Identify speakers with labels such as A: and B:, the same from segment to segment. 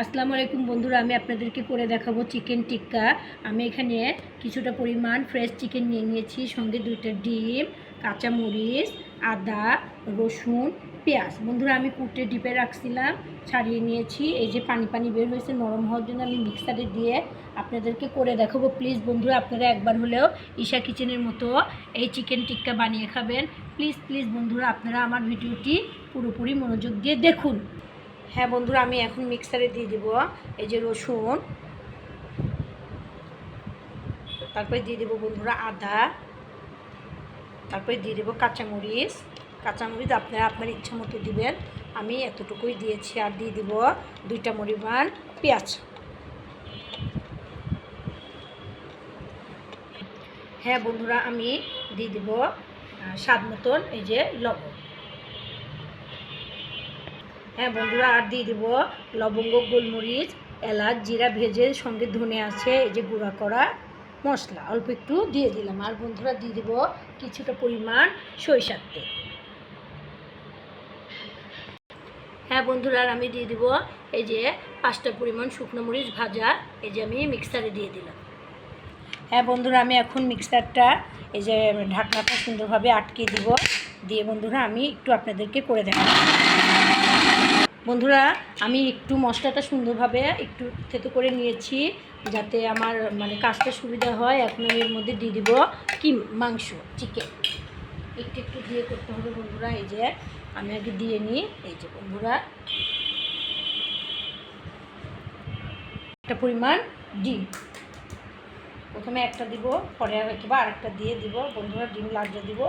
A: আসসালামু আলাইকুম বন্ধুরা, আমি আপনাদেরকে করে দেখাবো চিকেন টিক্কা আমি এখানে কিছুটা পরিমাণ ফ্রেশ চিকেন নিয়ে নিয়েছি, সঙ্গে দুইটা ডিম, কাঁচামরিচ, আদা, রসুন, পেঁয়াজ। বন্ধুরা, আমি কুটে ডিপে রাখছিলাম, ছাড়িয়ে নিয়েছি। এই যে পানি পানি বের হয়েছে, নরম হওয়ার জন্য আমি মিক্সারে দিয়ে আপনাদেরকে করে দেখাবো। প্লিজ বন্ধুরা, আপনারা একবার হলেও ঈশা কিচেনের মতো এই চিকেন টিক্কা বানিয়ে খাবেন। প্লিজ প্লিজ বন্ধুরা, আপনারা আমার ভিডিওটি পুরোপুরি মনোযোগ দিয়ে দেখুন। হ্যাঁ বন্ধুরা, আমি এখন মিক্সারে দিয়ে দিব। এই যে রসুন। তারপরে দিয়ে দেবো বন্ধুরা আদা। তারপরে দিয়ে দেবো কাঁচামরিচ। কাঁচামরিচ আপনারা আপনার ইচ্ছা মতো দিবেন। আমি এতটুকুই দিয়েছি আর দিয়ে দিব দুইটা পরিমাণ পেঁয়াজ। হ্যাঁ বন্ধুরা, আমি দিয়ে দিব স্বাদ মতন এই যে লবণ। হ্যাঁ বন্ধুরা, আর দিয়ে দেবো লবঙ্গ, গোলমরিচ, এলাচ, জিরা ভেজে সঙ্গে ধনে আছে, এই যে গুঁড়া করা মশলা। অল্প একটু দিয়ে দিলাম। আর বন্ধুরা, দিয়ে দেবো কিছুটা পরিমাণ সরিষার তেল। হ্যাঁ বন্ধুরা, আর আমি দিয়ে দিব এই যে পাঁচটা পরিমাণ শুকনো মরিচ ভাজা, এই যে আমি মিক্সারে দিয়ে দিলাম। হ্যাঁ বন্ধুরা, আমি এখন মিক্সারটা এই যে ঢাকনাটা সুন্দরভাবে আটকে দিব। দিয়ে বন্ধুরা, আমি একটু আপনাদেরকে করে দেখাবো বন্ধুরা, আমি একটু মশলাটা সুন্দরভাবে একটু থেতো করে নিয়েছি যাতে আমার মানে কাজটা সুবিধা হয়। এখন এর মধ্যে দিয়ে দিব কি মাংস চিকেন একটু একটু দিয়ে করতে হবে বন্ধুরা, এই যে আমি আগে দিয়ে নিই। এই যে বন্ধুরা। একটা পরিমাণ ডিম। প্রথমে একটা দিব, পরে একেবারে আরেকটা দিয়ে দিব। বন্ধুরা, ডিম লাগবে দিব।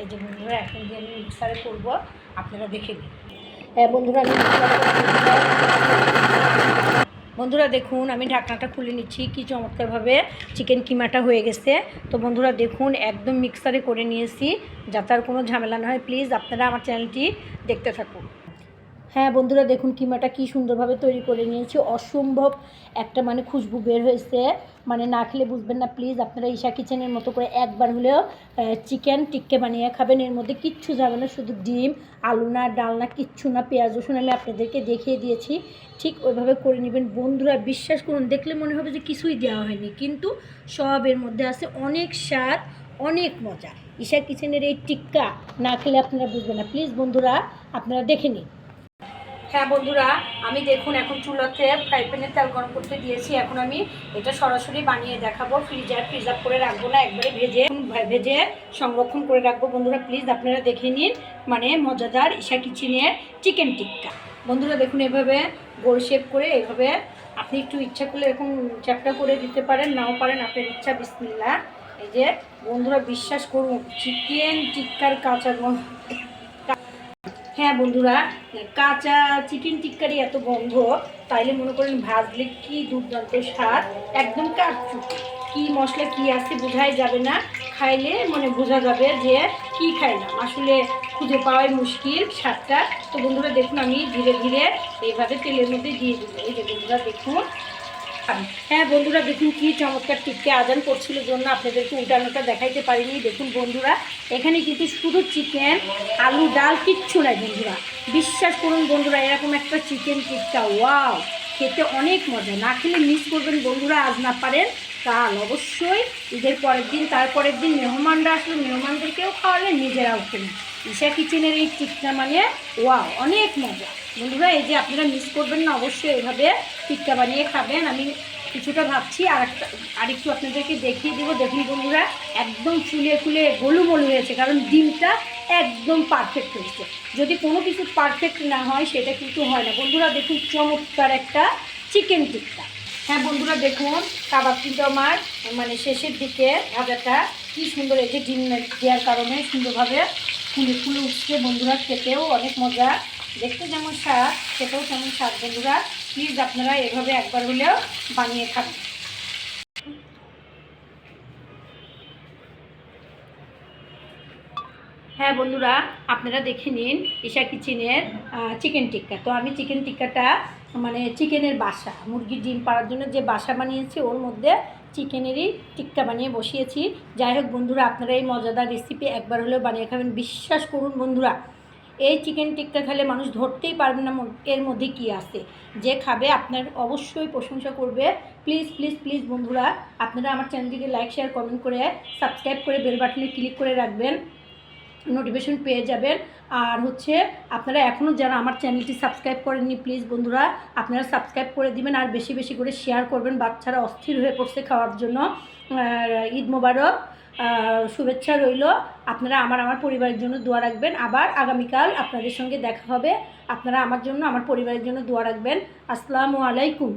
A: এই যে বন্ধুরা, এখন দিয়ে আমি মিক্সারে করব। আপনারা দেখে নিন। বন্ধুরা, আমি বন্ধুরা, দেখুন, আমি ঢাকনাটা খুলে নিচ্ছি, কি চমৎকারভাবে চিকেন কিমাটা হয়ে গেছে। তো বন্ধুরা, দেখুন, একদম মিক্সারে করে নিয়েছি, যাতে আর কোনো ঝামেলা না হয়। প্লিজ আপনারা আমার চ্যানেলটি দেখতে থাকুন। হ্যাঁ বন্ধুরা দেখুন, কিমাটা কি সুন্দরভাবে তৈরি করে নিয়েছি। অসম্ভব একটা মানে খুশবু বের হয়েছে। মানে না খেলে বুঝবেন না, প্লিজ আপনারা ঈশা কিচেনের মতো করে একবার হলেও চিকেন টিক্কে বানিয়ে খাবেন। এর মধ্যে কিচ্ছু যাবে না, শুধু ডিম, আলু না, ডাল না, কিচ্ছু না, পেঁয়াজ, রসুন আমি আপনাদেরকে দেখিয়ে দিয়েছি। ঠিক ওইভাবে করে নেবেন। বন্ধুরা বিশ্বাস করুন, দেখলে মনে হবে যে কিছুই দেওয়া হয়নি। কিন্তু সব এর মধ্যে আছে অনেক স্বাদ, অনেক মজা। ঈশা কিচেনের এই টিক্কা না খেলে আপনারা বুঝবেন না। প্লিজ বন্ধুরা, আপনারা দেখে নিন। হ্যাঁ বন্ধুরা, আমি দেখুন, এখন চুলাতে ফ্রাই প্যানে তেল গরম করতে দিয়েছি। এখন আমি এটা সরাসরি বানিয়ে দেখাবো। ফ্রিজে আর প্রিজার্ভ করে রাখব না, একবারে ভেজে ভেজে সংরক্ষণ করে রাখব। বন্ধুরা প্লিজ আপনারা দেখে নিন মানে মজাদার ঈশা কিচেনের চিকেন টিক্কা বন্ধুরা, দেখুন, এভাবে গোল শেপ করে এভাবে আপনি একটু ইচ্ছা করলে এরকম চ্যাপটা করে দিতে পারেন, নাও পারেন, আপনার ইচ্ছা বিসমিল্লা এই যে, বন্ধুরা, বিশ্বাস করুন চিকেন টিক্কার কাঁচা হ্যাঁ বন্ধুরা, কাঁচা চিকেন টিক্কারি এত গন্ধ, তাইলে মনে করেন ভাজলে কি দুর্দান্ত স্বাদ, একদম কাটচু কি মশলা, কি আছে বোঝাই যাবে না, খাইলে মানে বোঝা যাবে যে কি খাইলাম আসলে খুঁজে পাওয়াই মুশকিল স্বাদটা। তো বন্ধুরা দেখুন, আমি ধীরে ধীরে এইভাবে তেলের মধ্যে দিয়ে দিব এই যে বন্ধুরা দেখুন হ্যাঁ বন্ধুরা, দেখুন কি চমৎকার টিপকে আজান করছিল জন্য আপনাদেরকে উল্টানোটা দেখাইতে পারিনি। দেখুন বন্ধুরা, এখানে কিন্তু শুধু চিকেন আলু, ডাল কিচ্ছু নাই বন্ধুরা। বিশ্বাস করুন বন্ধুরা, এরকম একটা চিকেন টিপটা ওয়াও, খেতে অনেক মজা। না খেলে মিস করবেন বন্ধুরা, আজ না পারেন, কাল অবশ্যই ঈদের পরের দিন, তারপরের দিন মেহমানরা আসলে মেহমানদেরকেও খাওয়ালেন নিজেরাও খেলেন ঈশা কিচেনের এই টিক্কা মানে ওয়াও, অনেক মজা। বন্ধুরা, এই যে আপনারা মিস করবেন না, অবশ্যই এভাবে টিক্কা বানিয়ে খাবেন। আমি কিছুটা ভাবছি আর একটা আরেকটু আপনাদেরকে দেখিয়ে দেবো। দেখুন বন্ধুরা, একদম ফুলে ফুলে গোলুমলু হয়েছে, কারণ ডিমটা একদম পারফেক্ট হয়েছে। যদি কোনো কিছু পারফেক্ট না হয়, সেটা কিন্তু হয় না। বন্ধুরা, দেখুন চমৎকার একটা চিকেন টিক্কা। হ্যাঁ বন্ধুরা, দেখুন, কাবাব কিন্তু আমার মানে শেষের দিকে ভাজাটা কি সুন্দর, এই যে ডিম দেওয়ার কারণে সুন্দরভাবে ফুলে ফুলে উঠছে। বন্ধুরা, খেতেও অনেক মজা। দেখতে যেমন স্বাদ, খেতেও তেমন স্বাদ। বন্ধুরা প্লিজ আপনারা এভাবে একবার হলেও বানিয়ে খাবেন হ্যাঁ বন্ধুরা, আপনারা দেখে নিন ঈশা কিচেনের চিকেন টিক্কা তো আমি চিকেন টিক্কাটা মানে চিকেনের বাসা, মুরগির ডিম পাড়ার জন্য যে বাসা বানিয়েছি, ওর মধ্যে চিকেনেরই টিক্কা বানিয়ে বসিয়েছি। যাই হোক বন্ধুরা, আপনারা এই মজাদার রেসিপি একবার হলেও বানিয়ে খাবেন। বিশ্বাস করুন বন্ধুরা, এই চিকেন টিক্কা খেলে মানুষ ধরতেই পারবে না এর মধ্যে কি আছে। যে খাবে আপনার অবশ্যই প্রশংসা করবে। প্লিজ প্লিজ প্লিজ বন্ধুরা, আপনারা আমার চ্যানেলটিকে লাইক শেয়ার কমেন্ট করে সাবস্ক্রাইব করে বেল বাটনে ক্লিক করে রাখবেন। নোটিফিকেশন পেয়ে যাবেন। আর হচ্ছে আপনারা এখনও যারা আমার চ্যানেলটি সাবস্ক্রাইব করেননি প্লিজ বন্ধুরা, আপনারা সাবস্ক্রাইব করে দিবেন আর বেশি বেশি করে শেয়ার করবেন বাচ্চারা অস্থির হয়ে পড়ছে খাওয়ার জন্য। ঈদ মোবারক শুভেচ্ছা রইল। আপনারা আমার আমার পরিবারের জন্য দোয়া রাখবেন। আবার আগামীকাল আপনাদের সঙ্গে দেখা হবে। আপনারা আমার জন্য, আমার পরিবারের জন্য দোয়া রাখবেন। আসসালামু আলাইকুম।